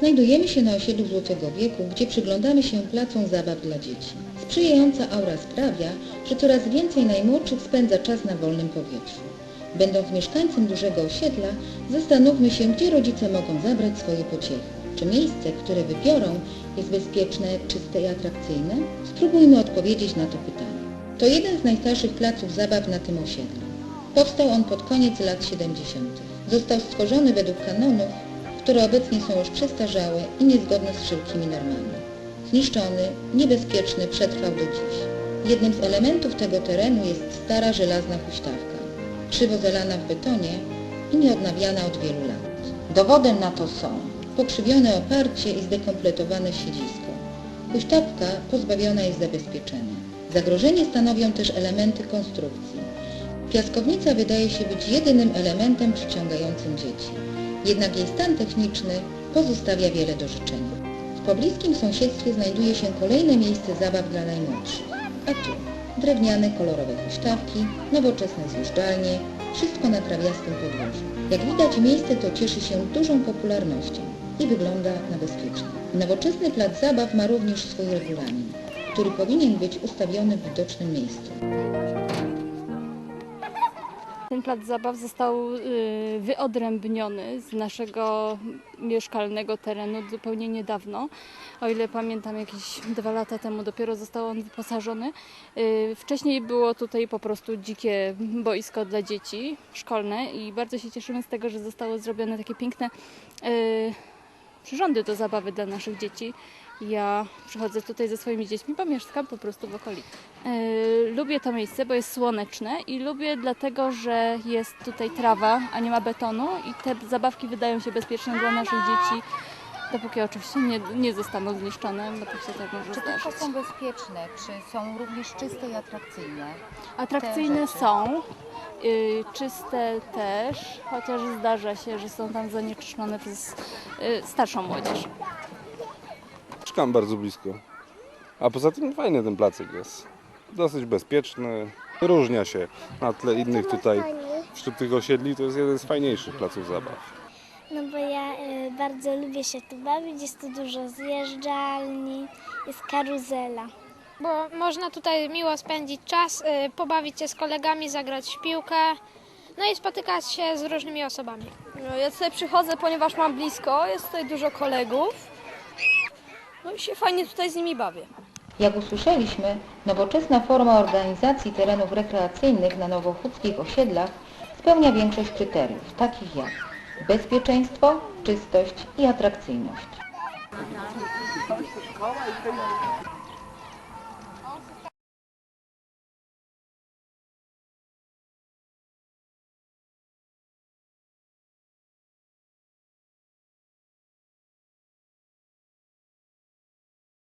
Znajdujemy się na osiedlu Złotego Wieku, gdzie przyglądamy się placom zabaw dla dzieci. Sprzyjająca aura sprawia, że coraz więcej najmłodszych spędza czas na wolnym powietrzu. Będąc mieszkańcem dużego osiedla, zastanówmy się, gdzie rodzice mogą zabrać swoje pociechy. Czy miejsce, które wybiorą, jest bezpieczne, czyste i atrakcyjne? Spróbujmy odpowiedzieć na to pytanie. To jeden z najstarszych placów zabaw na tym osiedlu. Powstał on pod koniec lat 70. Został stworzony według kanonów, które obecnie są już przestarzałe i niezgodne z wszelkimi normami. Zniszczony, niebezpieczny przetrwał do dziś. Jednym z elementów tego terenu jest stara żelazna huśtawka, krzywo zalana w betonie i nieodnawiana od wielu lat. Dowodem na to są pokrzywione oparcie i zdekompletowane siedzisko. Huśtawka pozbawiona jest zabezpieczenia. Zagrożenie stanowią też elementy konstrukcji. Piaskownica wydaje się być jedynym elementem przyciągającym dzieci. Jednak jej stan techniczny pozostawia wiele do życzenia. W pobliskim sąsiedztwie znajduje się kolejne miejsce zabaw dla najmłodszych. A tu drewniane, kolorowe huśtawki, nowoczesne zjeżdżalnie, wszystko na trawiastym podwórzu. Jak widać miejsce to cieszy się dużą popularnością i wygląda na bezpiecznie. Nowoczesny plac zabaw ma również swój regulamin, który powinien być ustawiony w widocznym miejscu. Ten plac zabaw został y, wyodrębniony z naszego mieszkalnego terenu zupełnie niedawno. O ile pamiętam, jakieś dwa lata temu dopiero został on wyposażony. Y, Wcześniej było tutaj po prostu dzikie boisko dla dzieci szkolne i bardzo się cieszymy z tego, że zostało zrobione takie piękne y, przyrządy do zabawy dla naszych dzieci. Ja przychodzę tutaj ze swoimi dziećmi, bo mieszkam po prostu w okolicy. Yy, lubię to miejsce, bo jest słoneczne i lubię dlatego, że jest tutaj trawa, a nie ma betonu i te zabawki wydają się bezpieczne dla naszych dzieci, dopóki oczywiście nie, nie zostaną zniszczone, bo to się tak może Czy zdarzyć. tylko są bezpieczne, czy są również czyste i atrakcyjne? Atrakcyjne rzeczy. są, yy, czyste też, chociaż zdarza się, że są tam zanieczyszczone przez yy, starszą młodzież. Mieszkam bardzo blisko. A poza tym fajny ten placek jest. Dosyć bezpieczny. Różnia się na tle innych tutaj wśród tych osiedli. To jest jeden z fajniejszych placów zabaw. No bo ja y, bardzo lubię się tu bawić, jest tu dużo zjeżdżalni, jest karuzela. bo można tutaj miło spędzić czas, y, pobawić się z kolegami, zagrać w piłkę, no i spotykać się z różnymi osobami. No, ja tutaj przychodzę, ponieważ mam blisko, jest tutaj dużo kolegów. No i się fajnie tutaj z nimi bawię. Jak usłyszeliśmy, nowoczesna forma organizacji terenów rekreacyjnych na nowochódzkich osiedlach spełnia większość kryteriów, takich jak bezpieczeństwo, czystość i atrakcyjność.